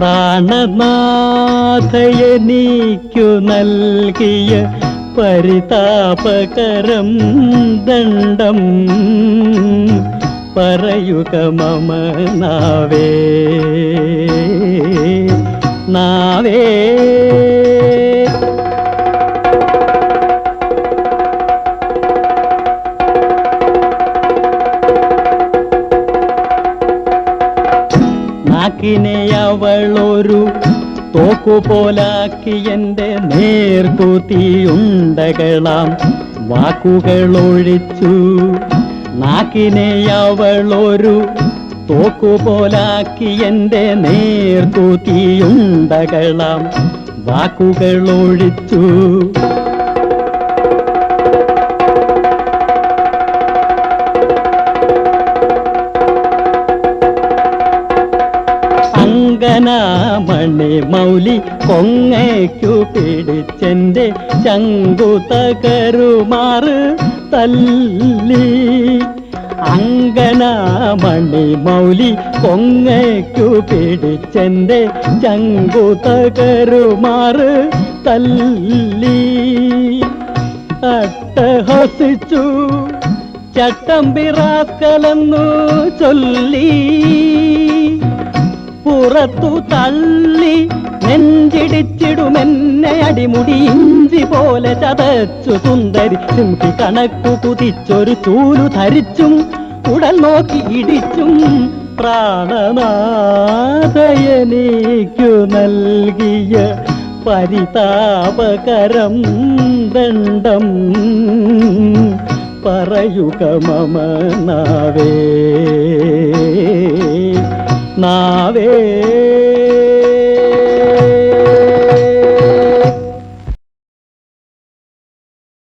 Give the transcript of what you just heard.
പ്രാണനാഥയനീക്കു നൽകിയ പരിതാപകരം ദണ്ഡം. പറയുക മമ നാവേ നാവേ. നാക്കിനെ അവളൊരു തോക്കുപോലാക്കി എന്റെ നേർക്കുത്തിയുണ്ടകളാം വാക്കുകളൊഴിച്ചു നാക്കിനെ അവളൊരു തോക്കുപോലാക്കി എന്റെ നേർക്കുത്തിയുണ്ടകളാം വാക്കുകളൊഴിച്ചു അങ്കനാമണി മൗലി കൊങ്ങയ്ക്കു പിടിച്ചെന്റെ ചങ്കു തകരുമാറ് തല്ലി. അങ്കനാമണി മൗലി കൊങ്ങയ്ക്കു പിടിച്ചെന്റെ ചങ്കു തകരുമാറ് തല്ലി. അട്ടഹസിച്ചു ചട്ടമ്പിറാക്കലെന്നു ചൊല്ലി. പുറത്തു തള്ളി നെഞ്ചിടിച്ചിടുമെന്നെ അടിമുടി ഇഞ്ചി പോലെ ചതച്ചു സുന്ദരി കണക്കു കുതിച്ചൊരു ചൂലു ധരിച്ചും ഉടൽ നോക്കി ഇടിച്ചും പ്രാണനാഥയനേക്കു നൽകിയ പരിതാപകരം ദണ്ഡം. പറയുക മമ നാവേ നാവേ.